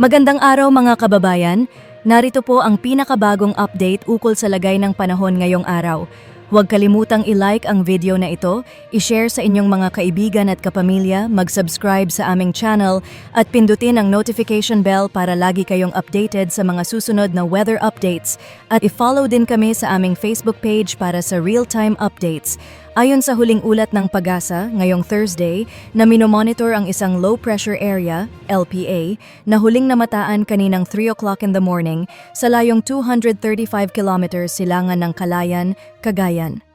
Magandang araw mga kababayan. Narito po ang pinakabagong update ukol sa lagay ng panahon ngayong araw. Huwag kalimutang i-like ang video na ito, i-share sa inyong mga kaibigan at kapamilya, mag-subscribe sa aming channel at pindutin ang notification bell para lagi kayong updated sa mga susunod na weather updates at i-follow din kami sa aming Facebook page para sa real-time updates. Ayon sa huling ulat ng Pagasa ngayong Thursday na minomonitor ang isang low pressure area, LPA, na huling namataan kaninang 3 o'clock in the morning sa layong 235 kilometers silangan ng Kalayan, Cagayan.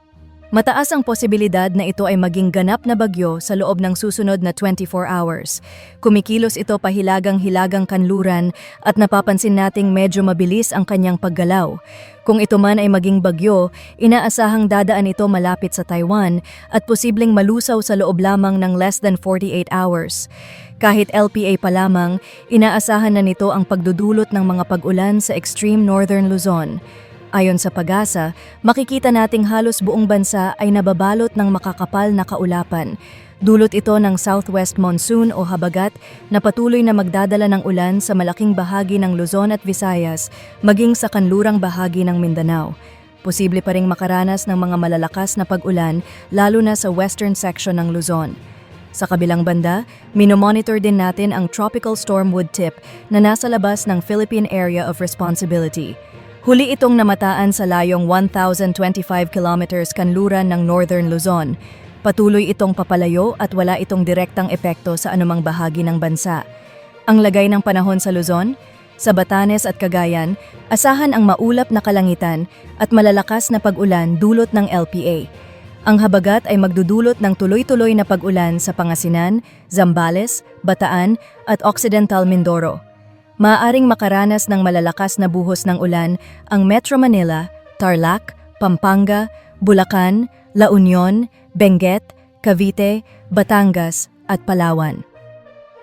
Mataas ang posibilidad na ito ay maging ganap na bagyo sa loob ng susunod na 24 hours. Kumikilos ito pahilagang-hilagang kanluran at napapansin nating medyo mabilis ang kanyang paggalaw. Kung ito man ay maging bagyo, inaasahang dadaan ito malapit sa Taiwan at posibleng malusaw sa loob lamang ng less than 48 hours. Kahit LPA pa lamang, inaasahan na nito ang pagdudulot ng mga pag-ulan sa extreme northern Luzon. Ayon sa pag-asa, makikita nating halos buong bansa ay nababalot ng makakapal na kaulapan. Dulot ito ng southwest monsoon o habagat na patuloy na magdadala ng ulan sa malaking bahagi ng Luzon at Visayas, maging sa kanlurang bahagi ng Mindanao. Posible pa ring makaranas ng mga malalakas na pag-ulan lalo na sa western section ng Luzon. Sa kabilang banda, minomonitor din natin ang Tropical Storm Woodtip na nasa labas ng Philippine Area of Responsibility. Huli itong namataan sa layong 1,025 kilometers kanluran ng Northern Luzon. Patuloy itong papalayo at wala itong direktang epekto sa anumang bahagi ng bansa. Ang lagay ng panahon sa Luzon, sa Batanes at Cagayan, asahan ang maulap na kalangitan at malalakas na pag-ulan dulot ng LPA. Ang habagat ay magdudulot ng tuloy-tuloy na pag-ulan sa Pangasinan, Zambales, Bataan at Occidental Mindoro. Maaaring makaranas ng malalakas na buhos ng ulan ang Metro Manila, Tarlac, Pampanga, Bulacan, La Union, Benguet, Cavite, Batangas at Palawan.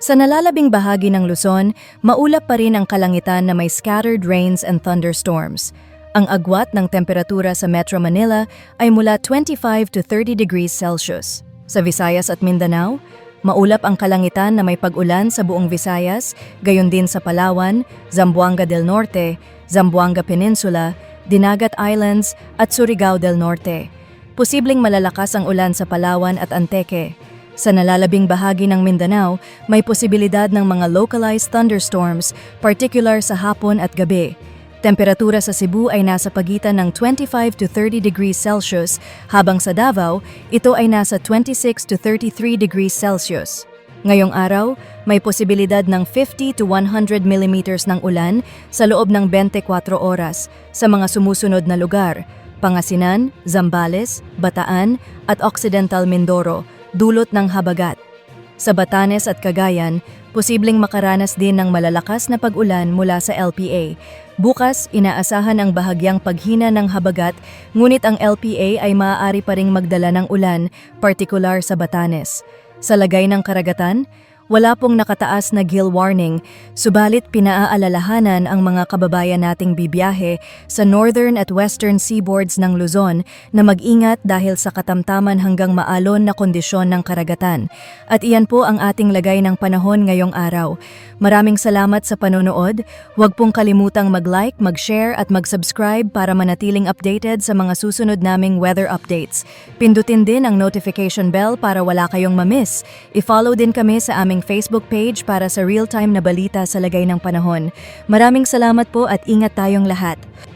Sa nalalabing bahagi ng Luzon, maulap pa rin ang kalangitan na may scattered rains and thunderstorms. Ang agwat ng temperatura sa Metro Manila ay mula 25 to 30 degrees Celsius. Sa Visayas at Mindanao, maulap ang kalangitan na may pag-ulan sa buong Visayas, gayon din sa Palawan, Zamboanga del Norte, Zamboanga Peninsula, Dinagat Islands at Surigao del Norte. Posibleng malalakas ang ulan sa Palawan at Anteque. Sa nalalabing bahagi ng Mindanao, may posibilidad ng mga localized thunderstorms, particular sa hapon at gabi. Temperatura sa Cebu ay nasa pagitan ng 25 to 30 degrees Celsius, habang sa Davao, ito ay nasa 26 to 33 degrees Celsius. Ngayong araw, may posibilidad ng 50 to 100 millimeters ng ulan sa loob ng 24 oras sa mga sumusunod na lugar, Pangasinan, Zambales, Bataan at Occidental Mindoro, dulot ng habagat. Sa Batanes at Cagayan, posibleng makaranas din ng malalakas na pag-ulan mula sa LPA. Bukas, inaasahan ang bahagyang paghina ng habagat, ngunit ang LPA ay maaari pa ring magdala ng ulan, partikular sa Batanes. Sa lagay ng karagatan, wala pong nakataas na gill warning, subalit pinaaalalahanan ang mga kababayan nating bibiyahe sa northern at western seaboards ng Luzon na mag-ingat dahil sa katamtaman hanggang maalon na kondisyon ng karagatan. At iyan po ang ating lagay ng panahon ngayong araw. Maraming salamat sa panonood. Huwag pong kalimutang mag-like, mag-share at mag-subscribe para manatiling updated sa mga susunod naming weather updates. Pindutin din ang notification bell para wala kayong mamiss. I-follow din kami sa aming Facebook page para sa real-time na balita sa lagay ng panahon. Maraming salamat po at ingat tayong lahat.